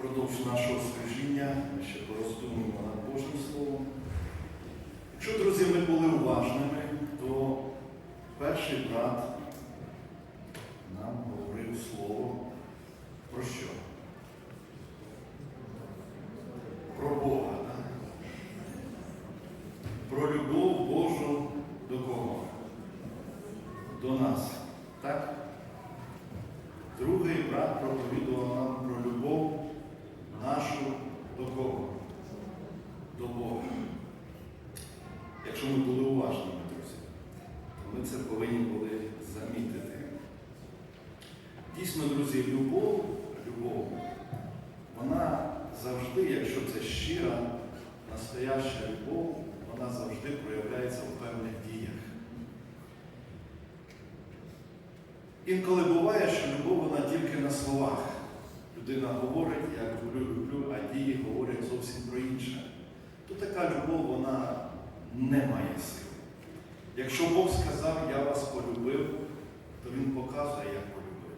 Впродовж нашого служіння ми ще пороздумуємо над Божим Словом. Якщо, друзі, ми були уважними, то перший брат нам говорив слово про що? Про Бога. так? Про любов Божу до кого? До нас. Так? Другий брат проповідував нам про любов нашу до кого? До Бога. Якщо ми були уважними, друзі, то ми це повинні були замітити. Дійсно, друзі, любов, любов, вона завжди, якщо це щира, настояща любов, вона завжди проявляється у певних діях. Інколи буває, що любов вона тільки на словах. Людина говорить, я люблю, люблю, а дії говорять зовсім про інше. То така любов, вона не має сили. Якщо Бог сказав, я вас полюбив, то Він показує, як полюбив.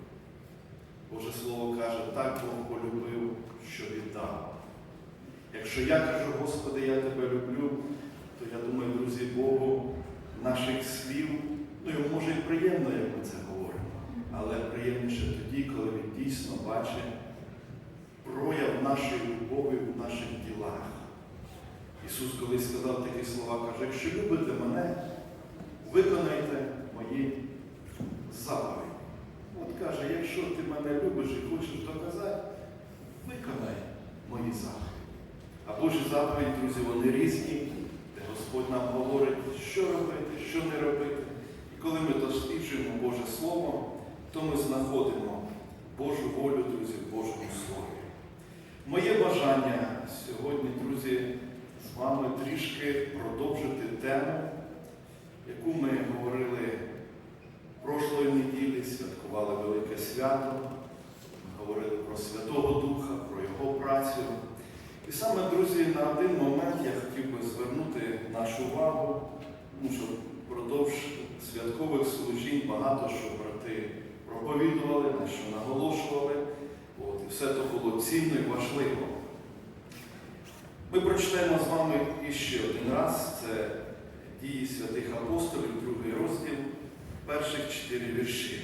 Боже Слово каже, так Бог полюбив, що віддав. Якщо я кажу, Господи, я тебе люблю, то я думаю, друзі, Богу наших слів, ну йому може і приємно, як ми це говоримо, але приємніше тоді, коли він дійсно бачить прояв нашої любові в наших ділах. Ісус колись сказав такі слова, каже, якщо любите мене, виконайте мої заповіді. От каже, якщо ти мене любиш і хочеш доказати, виконай мої заповіді. А Божі заповіді, друзі, вони різні, де Господь нам говорить, що робити, що не робити. І коли ми досліджуємо Боже Слово, то ми знаходимо Божу волю, друзі, в Божому Слові. Моє бажання сьогодні, друзі, з вами трішки продовжити тему, яку ми говорили прошлої неділі, святкували Велике Свято, ми говорили про Святого Духа, про Його працю. І саме, друзі, на один момент я хотів би звернути нашу увагу, тому що впродовж святкових служінь багато що брати проповідували, на що наголошували. От, і все це було цінно і важливо. Ми прочитаємо з вами іще один раз. Це дії святих апостолів, другий розділ, перших чотири вірші.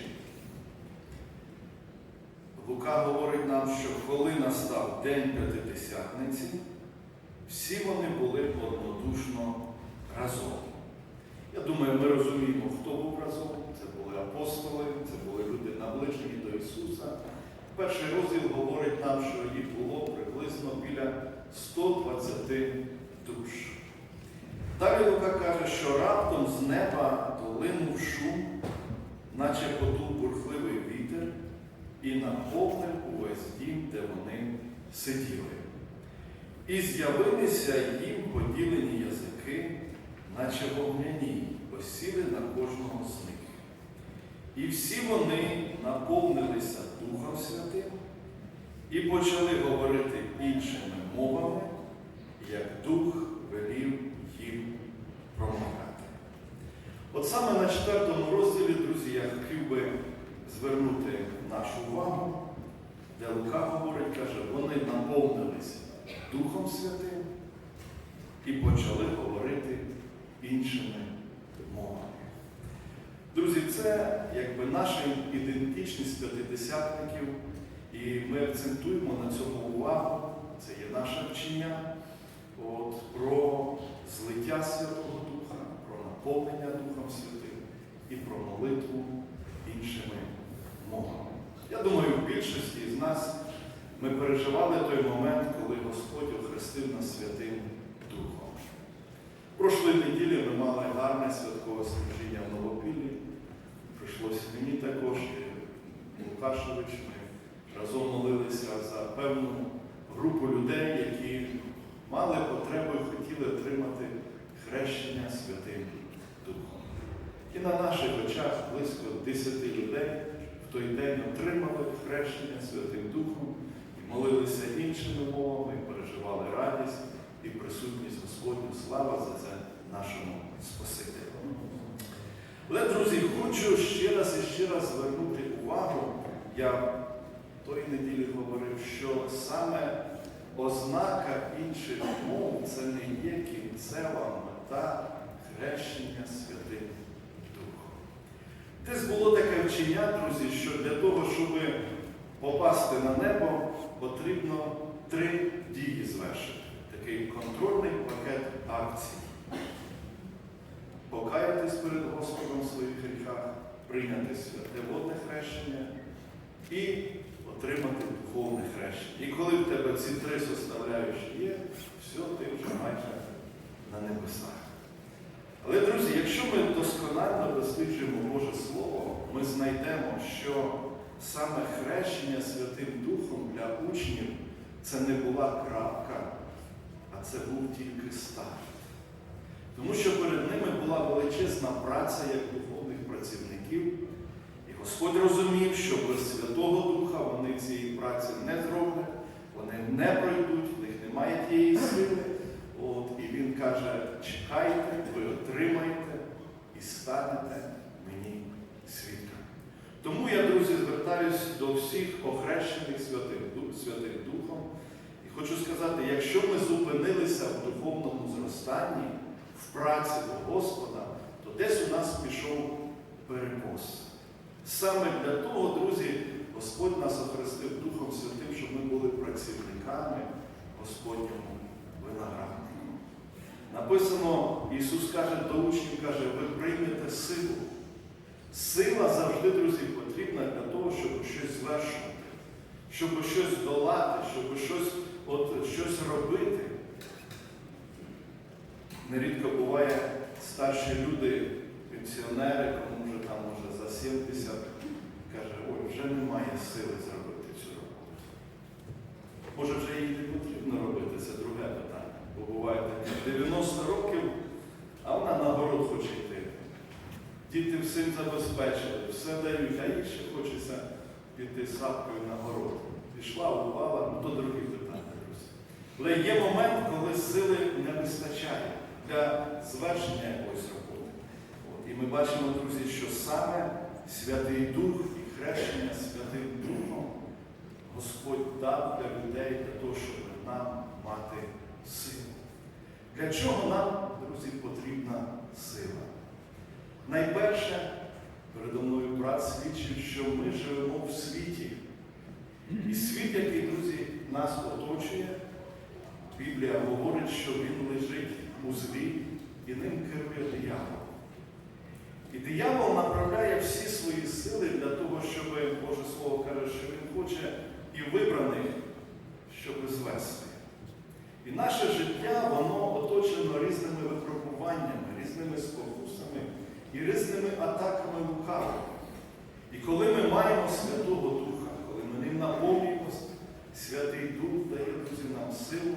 Лука говорить нам, що коли настав День П'ятидесятниці, всі вони були однодушно разом. Я думаю, ми розуміємо, хто був разом. Це були апостоли, це були люди наближені до Ісуса. Перший розділ говорить нам, що їх було приблизно біля 120 душ. Далі Лука каже, що раптом з неба долинув шум, наче подув бурхливий вітер, і наповнив увесь дім, де вони сиділи. І з'явилися їм поділені язики, наче вогняні, осіли на кожного з них. І всі вони наповнилися Духом Святим і почали говорити іншими мовами, як Дух Саме на четвертому розділі, друзі, я хотів би звернути нашу увагу, де Лука говорить, каже, вони наповнилися Духом Святим і почали говорити іншими мовами. Друзі, це якби наша ідентичність п'ятидесятників, і ми акцентуємо на цьому увагу, це є наше вчення от, про злиття Святого Духа, наповнення Духом Святим і про молитву іншими мовами. Я думаю, в більшості з нас ми переживали той момент, коли Господь охрестив нас Святим Духом. Прошлої неділі ми мали гарне святкове служіння в Новопіллі. Прийшлося мені також, Лукашевич, ми разом молилися за певну групу людей, які мали потребу і хотіли отримати хрещення Святим. І на наших очах близько 10 людей в той день отримали хрещення Святим Духом і молилися іншими мовами, і переживали радість і присутність Господню. Слава за це нашому Спасителю. Але, друзі, хочу ще раз і ще раз звернути увагу. Я тої неділі говорив, що саме ознака інших мов це не є кінцева мета хрещення Святим. Десь було таке вчення, друзі, що для того, щоб попасти на небо, потрібно три дії звершити. Такий контрольний пакет акцій. Покаятись перед Господом в своїх гріхах, прийняти святе водне хрещення і отримати духовне хрещення. І коли в тебе ці три составляючі є, все, ти вже майже на небесах. Але, друзі, якщо ми досконально досліджуємо Боже Слово, ми знайдемо, що саме хрещення Святим Духом для учнів це не була крапка, а це був тільки старт. Тому що перед ними була величезна праця як духовних працівників, і Господь розумів, що без Святого Духа вони цієї праці не зроблять, вони не пройдуть, в них немає тієї сили. От, і він каже, чекайте, ви отримаєте і станете мені свідками. Тому я, друзі, звертаюся до всіх охрещених святих, Ду- Духом і хочу сказати, якщо ми зупинилися в духовному зростанні, в праці до Господа, то десь у нас пішов перекос. Саме для того, друзі, Господь нас охрестив Духом Святим, щоб ми були працівниками Господньому винограднику. Написано, Ісус каже до учнів, каже, ви приймете силу. Сила завжди, друзі, потрібна для того, щоб щось звершувати, щоб щось долати, щоб щось, от, щось робити. Нерідко буває старші люди, пенсіонери, кому вже там може за 70, каже, ой, вже немає сили зробити цю роботу. Може, вже їй не потрібно робити, це друге питання. Бо буває таке 90 років, а вона на город хоче йти. Діти всім забезпечили, все дають, а їй ще хочеться піти сапкою на город. Пішла, упала, ну то другі питання, друзі. Але є момент, коли сили не вистачає для звершення якоїсь роботи. От, і ми бачимо, друзі, що саме Святий Дух і хрещення Святим Духом Господь дав для людей для того, щоб нам мати силу. Для чого нам, друзі, потрібна сила? Найперше, передо мною брат свідчив, що ми живемо в світі. І світ, який, друзі, нас оточує, Біблія говорить, що він лежить у злі і ним керує диявол. І диявол направляє всі свої сили для того, щоб Боже Слово каже, що він хоче і вибраних, щоб звести. І наше життя, воно оточено різними випробуваннями, різними спокусами і різними атаками лукавого. І коли ми маємо Святого Духа, коли ми ним наповнюємося, Святий Дух дає друзі, нам силу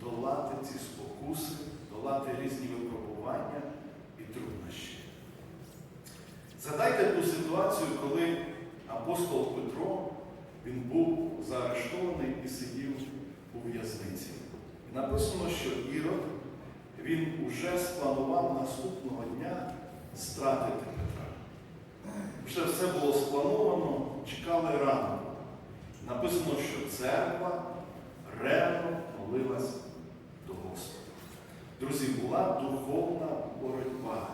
долати ці спокуси, долати різні випробування і труднощі. Згадайте ту ситуацію, коли апостол Петро він був заарештований і сидів у в'язниці. І написано, що Ірод він уже спланував наступного дня стратити Петра. Вже все було сплановано, чекали рано. Написано, що церква ревно молилась до Господа. Друзі, була духовна боротьба.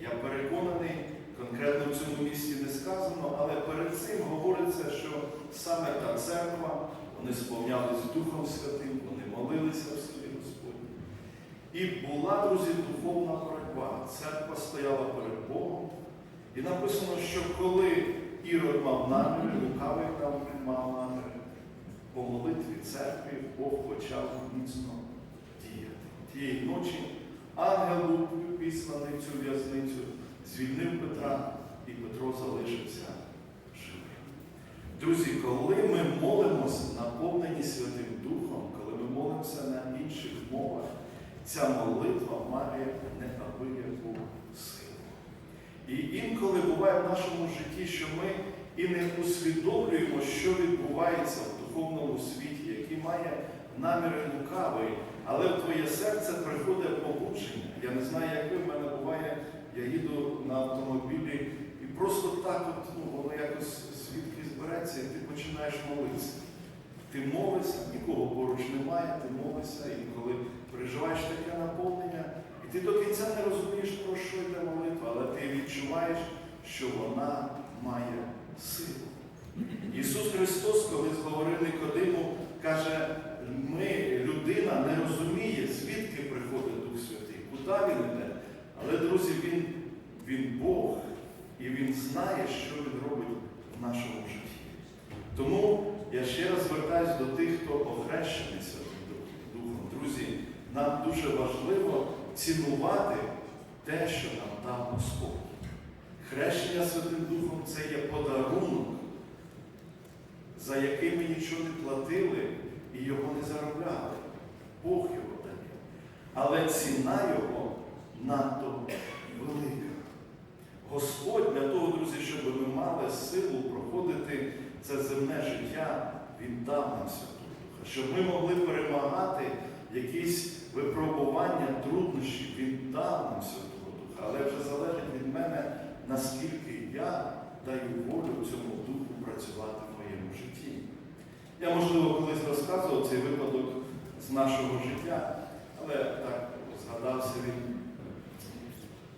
Я переконаний, конкретно в цьому місці не сказано, але перед цим говориться, що саме та церква, вони сповнялись Духом Святим, вони молилися в свій Господь. І була, друзі, духовна боротьба. Церква стояла перед Богом. І написано, що коли Ірод мав наміри, лукавий там мав наміри, по молитві церкви Бог почав міцно діяти. Тієї ночі ангел післаний цю в'язницю, звільнив Петра, і Петро залишився живим. Друзі, коли ми молимося, наповнені Святим Духом, коли ми молимося на інших мовах, ця молитва має неабияку силу. І інколи буває в нашому житті, що ми і не усвідомлюємо, що відбувається в духовному світі, який має наміри лукавий, але в твоє серце приходить побудження. Я не знаю, як ви в мене буває, я їду на автомобілі і просто так, от, ну, воно якось звідки збереться. і ти починаєш молитися. Ти молишся, нікого поруч немає, ти молишся, і коли переживаєш таке наповнення, і ти до кінця не розумієш, про що йде молитва, але ти відчуваєш, що вона має силу. Ісус Христос, колись говорив Никодиму, каже, ми, людина не розуміє, звідки приходить Дух Святий, куди він йде. Але, друзі, Він, він Бог, і Він знає, що Він робить в нашому житті. Тому я ще раз звертаюся до тих, хто охрещений Святим Духом. Друзі, нам дуже важливо цінувати те, що нам дав Господь. Хрещення Святим Духом це є подарунок, за який ми нічого не платили і його не заробляли. Бог його дає. Але ціна його надто велика. Господь для того, друзі, щоб ми мали силу проходити це земне життя, Він дав нам Святого Духа, щоб ми могли перемагати якісь випробування, труднощі, Він дав нам Святого Духа. Але вже залежить від мене, наскільки я даю волю цьому духу працювати в моєму житті. Я, можливо, колись розказував цей випадок з нашого життя, але так згадався він.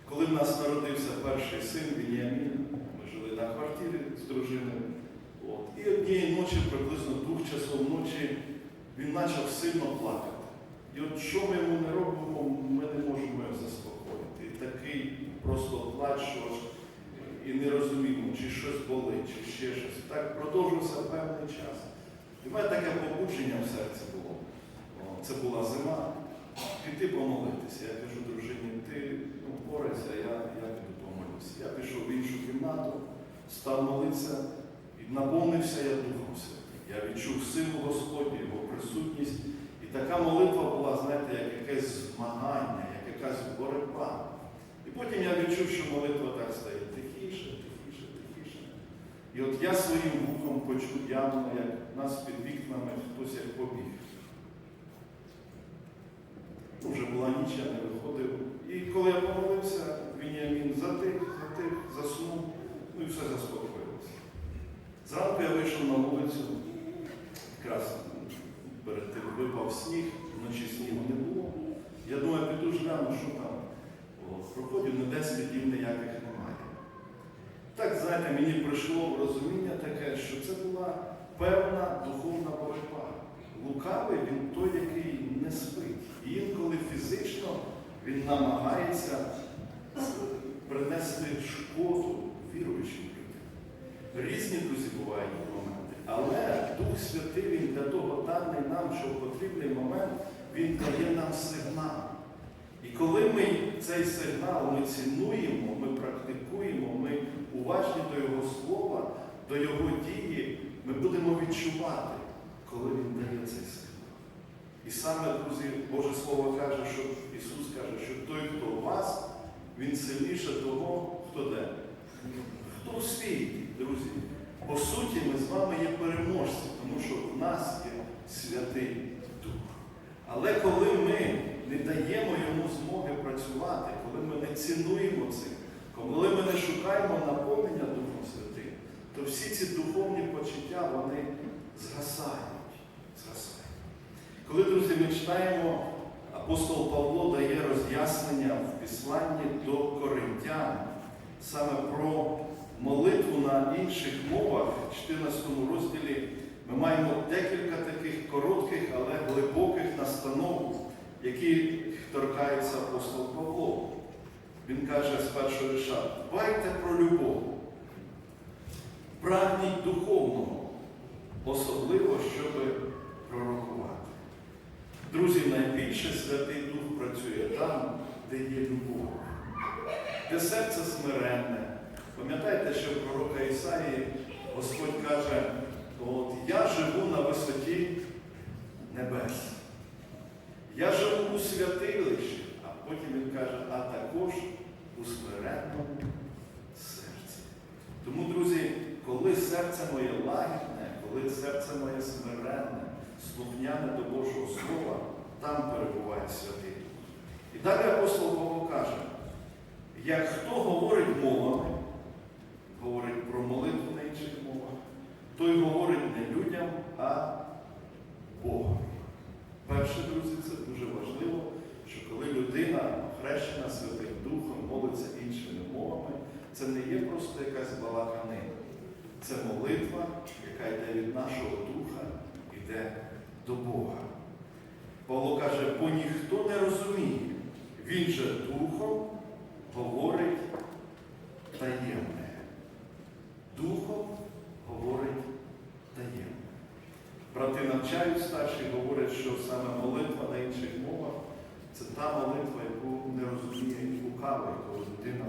Коли в нас народився перший син Вініамін, ми жили на квартирі з дружиною. От, і однієї ночі, приблизно двох часов ночі, він почав сильно плакати. І от що ми йому не робимо, ми не можемо його заспокоїти. Такий просто плач, що і не розуміємо, чи щось болить, чи ще щось. Так продовжився певний час. І в мене таке побудження в серці було. Це була зима. Піти помолитися. Я кажу, дружині, ти ну, борайся, я, я піду помолюся. Я пішов в іншу кімнату, став молитися і наповнився я Духом Святим. Я відчув силу Господню, Його присутність. Така молитва була, знаєте, як якесь змагання, як якась боротьба. І потім я відчув, що молитва так стає тихіше, тихіше, тихіше. І от я своїм вухом почув явно, як нас під вікнами хтось як побіг. Ну, Вже була ніч, я не виходив. І коли я помолився, Вініамін затих, затих, заснув, ну і все заспокоїлося. Зранку я вийшов на вулицю, якраз перед тим випав сніг, вночі снігу не було. Я думаю, піду ж гляну, що там. От, проходив, ніде слідів ніяких немає. Так, знаєте, мені прийшло розуміння таке, що це була певна духовна боротьба. Лукавий він той, який не спить. І інколи фізично він намагається принести шкоду віруючим людям. Різні друзі бувають моменти. Але Дух Святий він для того даний нам, що в потрібний момент він дає нам сигнал. І коли ми цей сигнал ми цінуємо, ми практикуємо, ми уважні до Його слова, до Його дії, ми будемо відчувати, коли Він дає цей сигнал. І саме, друзі, Боже Слово каже, що Ісус каже, що той, хто у вас, Він сильніше того, хто де? Хто в світі, друзі. По суті, ми з вами є переможці, тому що в нас є Святий Дух. Але коли ми не даємо йому змоги працювати, коли ми не цінуємо це, коли ми не шукаємо наповнення Духом Святим, то всі ці духовні почуття вони згасають. згасають. Коли, друзі, ми читаємо, апостол Павло дає роз'яснення в післанні до коринтян саме про молитву на інших мовах, в 14 розділі ми маємо декілька таких коротких, але глибоких настанов, які торкається апостол Павло. Він каже з першого віша, дбайте про любов, прагніть духовного, особливо, щоб пророкувати. Друзі, найбільше Святий Дух працює там, де є любов, де серце смиренне. Пам'ятаєте, що в пророка Ісаї Господь каже, от я живу на висоті небес. Я живу у святилищі, а потім він каже, а також у смиренному серці. Тому, друзі, коли серце моє лагідне, коли серце моє смиренне, слухняне до Божого Слова, там перебуває святий. І далі апостол Павло каже, як хто говорить мовами, говорить про молитву на інших мовах, той Це молитва, яка йде від нашого духа, йде до Бога. Павло каже, бо ніхто не розуміє, він же духом говорить таємне. Духом говорить таємне. Брати навчають старші, говорять, що саме молитва на інших мовах це та молитва, яку не розуміє лукавий, коли людина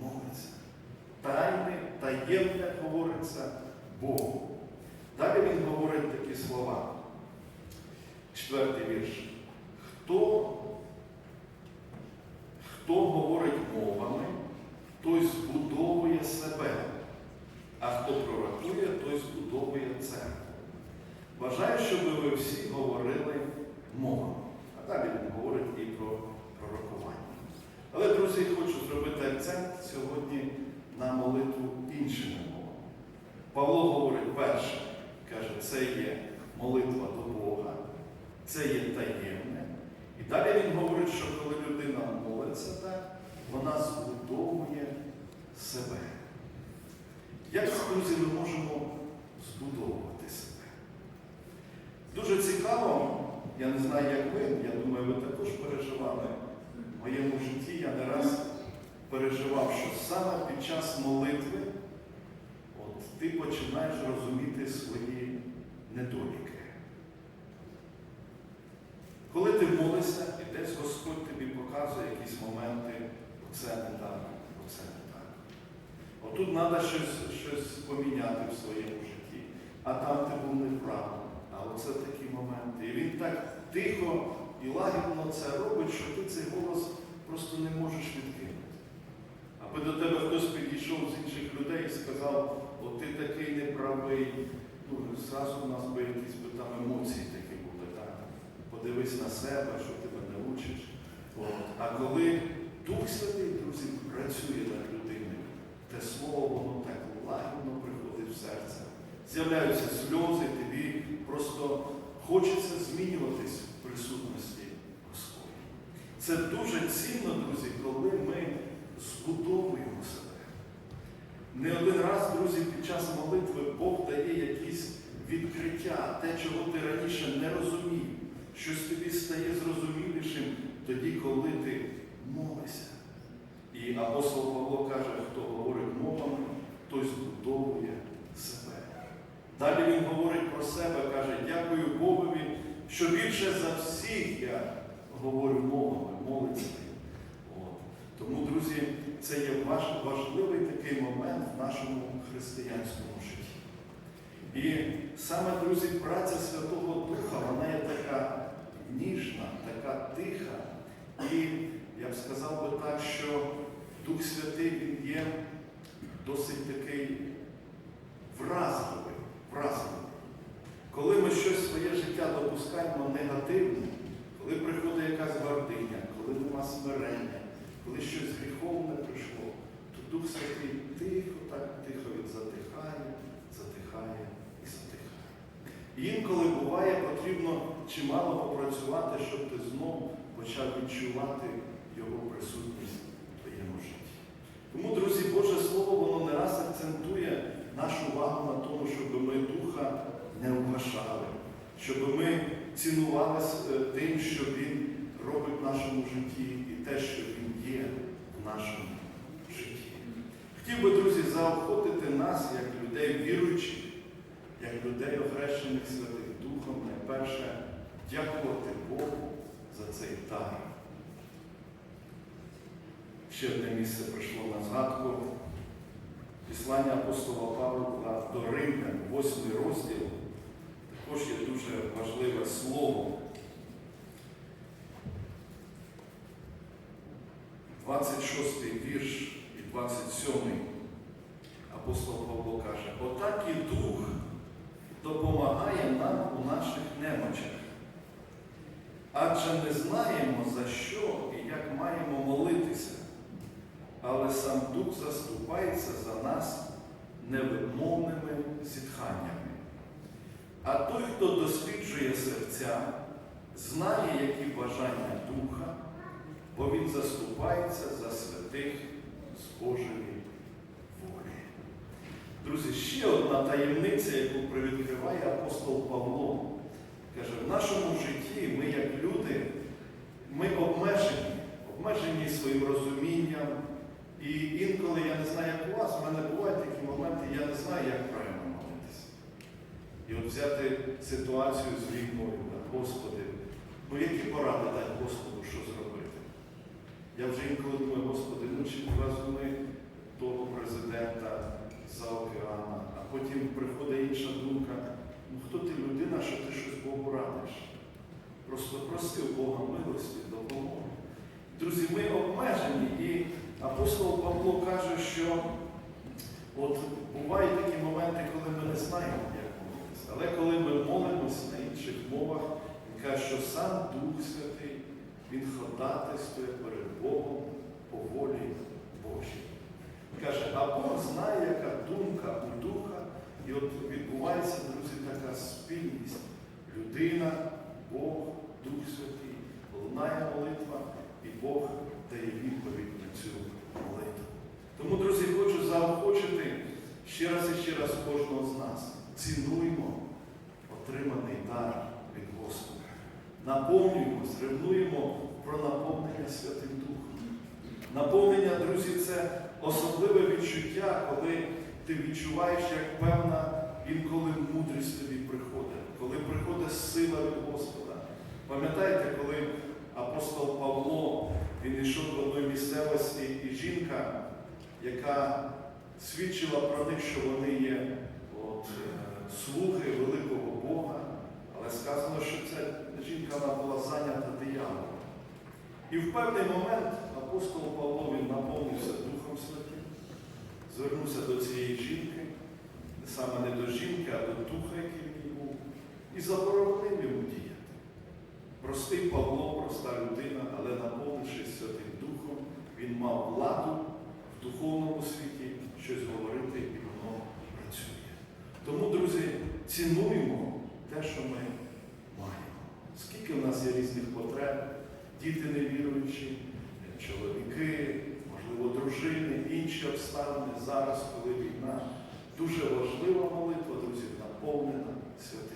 молиться. Тайне, таємне говориться Богу. Далі він говорить такі слова. Четвертий вірш. Хто, хто говорить мовами, той збудовує себе, а хто пророкує, той збудовує церкву. Бажаю, щоб ви всі говорили мовами. А далі він говорить і про пророкування. Але, друзі, хочу зробити акцент сьогодні на молитву іншими мовами. Павло говорить перше, каже, це є молитва до Бога, це є таємне. І далі він говорить, що коли людина молиться так, вона збудовує себе. Як, друзі, ми можемо збудовувати себе? Дуже цікаво, я не знаю, як ви, я думаю, ви також переживали. В моєму житті я не раз переживав, що саме під час молитви от, ти починаєш розуміти свої недоліки. Коли ти молишся, і десь Господь тобі показує якісь моменти, оце не так, оце не так. Отут треба щось, щось поміняти в своєму житті, а там ти був неправий. А оце такі моменти. І він так тихо і лагідно це робить, що ти цей голос просто не можеш відкинути. Аби до тебе хтось підійшов з інших людей і сказав, от ти такий неправий, ну, зразу в нас би якісь би там емоції такі були, так? Подивись на себе, що тебе не учиш. От. А коли Дух Святий, друзі, працює над людиною, те слово, воно так лагідно приходить в серце. З'являються сльози, тобі просто хочеться змінюватись в присутності Господа. Це дуже цінно, друзі, коли ми збудовуємо себе. Не один раз, друзі, під час молитви Бог дає якісь відкриття, те, чого ти раніше не розумів, щось тобі стає зрозумілішим тоді, коли ти молишся. І апостол Павло каже, хто говорить мовами, той збудовує себе. Далі він говорить про себе, каже, дякую Богові, що більше за всіх я говорю мовами, молиться. Тому, друзі, це є важ- важливий такий момент в нашому християнському житті. І саме, друзі, праця Святого Духа, вона є така ніжна, така тиха. І я б сказав би так, що Дух Святий він є досить такий вразливий, вразливий. Коли ми щось своє життя допускаємо негативне, коли приходить якась гординя, коли нема смирення, коли щось гріховне прийшло, то Дух Святий тихо, так тихо він затихає, затихає і затихає. І інколи буває, потрібно чимало попрацювати, щоб ти знову почав відчувати його присутність. Тому, друзі, Боже Слово, воно не раз акцентує нашу увагу на тому, щоб ми духа не вгашали, щоб ми цінувалися е, тим, що Він робить в нашому житті, і те, що Він є в нашому житті. Хотів би, друзі, заохотити нас, як людей віруючих, як людей, охрещених Святим Духом, найперше дякувати Богу за цей дар. Ще одне місце прийшло на згадку. Післання апостола Павла до Римлян, 8 розділ, також є дуже важливе слово. 26 вірш і 27 апостол Павло каже, отак і Дух допомагає нам у наших немочах. Адже не знаємо, за що і як маємо молитися, але сам Дух заступається за нас невимовними зітханнями. А той, хто досліджує серця, знає, які бажання Духа, бо Він заступається за святих з Божої волі. Друзі, ще одна таємниця, яку привідкриває апостол Павло. Каже, в нашому житті ми, як люди, ми обмежені, обмежені своїм розумінням. І інколи я не знаю, як у вас, в мене бувають такі моменти, я не знаю, як правильно молитися. І от взяти ситуацію з війною, Господи, ну які поради дати Господу, що зробити? Я вже інколи думаю, Господи, ну чи ми того президента за океана, а потім приходить інша думка, ну хто ти людина, що ти щось Богу радиш? Просто проси у Бога милості, допомоги. Друзі, ми обмежені, і апостол Павло каже, що от бувають такі моменти, коли ми не знаємо, як молитися. Але коли ми молимося на інших мовах, він каже, що сам Дух Святий, Він ходатайствує перед Богом по волі Божій. Каже, а Бог знає, яка думка у духа, і от відбувається, друзі, така спільність. Людина, Бог, Дух Святий, лунає молитва, і Бог дає відповідь на цю. Тому, друзі, хочу заохочити ще раз і ще раз кожного з нас. Цінуємо отриманий дар від Господа. Наповнюємось, ревнуємо про наповнення Святим Духом. Наповнення, друзі, це особливе відчуття, коли ти відчуваєш, як певна інколи мудрість тобі приходить, коли приходить сила від Господа. Пам'ятаєте, коли апостол Павло він йшов до одної місцевості, і жінка, яка свідчила про них, що вони є от, е, слуги великого Бога, але сказано, що ця жінка вона була зайнята дияволом. І в певний момент апостол Павло він наповнився Духом Святим, звернувся до цієї жінки, саме не до жінки, а до духа, який в ній був, і заборонив йому діяти. Простий Павло, проста людина, але наповнившись Святим Духом, він мав владу в духовному світі щось говорити, і воно працює. Тому, друзі, цінуємо те, що ми маємо. Скільки в нас є різних потреб, діти невіруючі, чоловіки, можливо, дружини, інші обставини зараз, коли війна. Дуже важлива молитва, друзі, наповнена Святим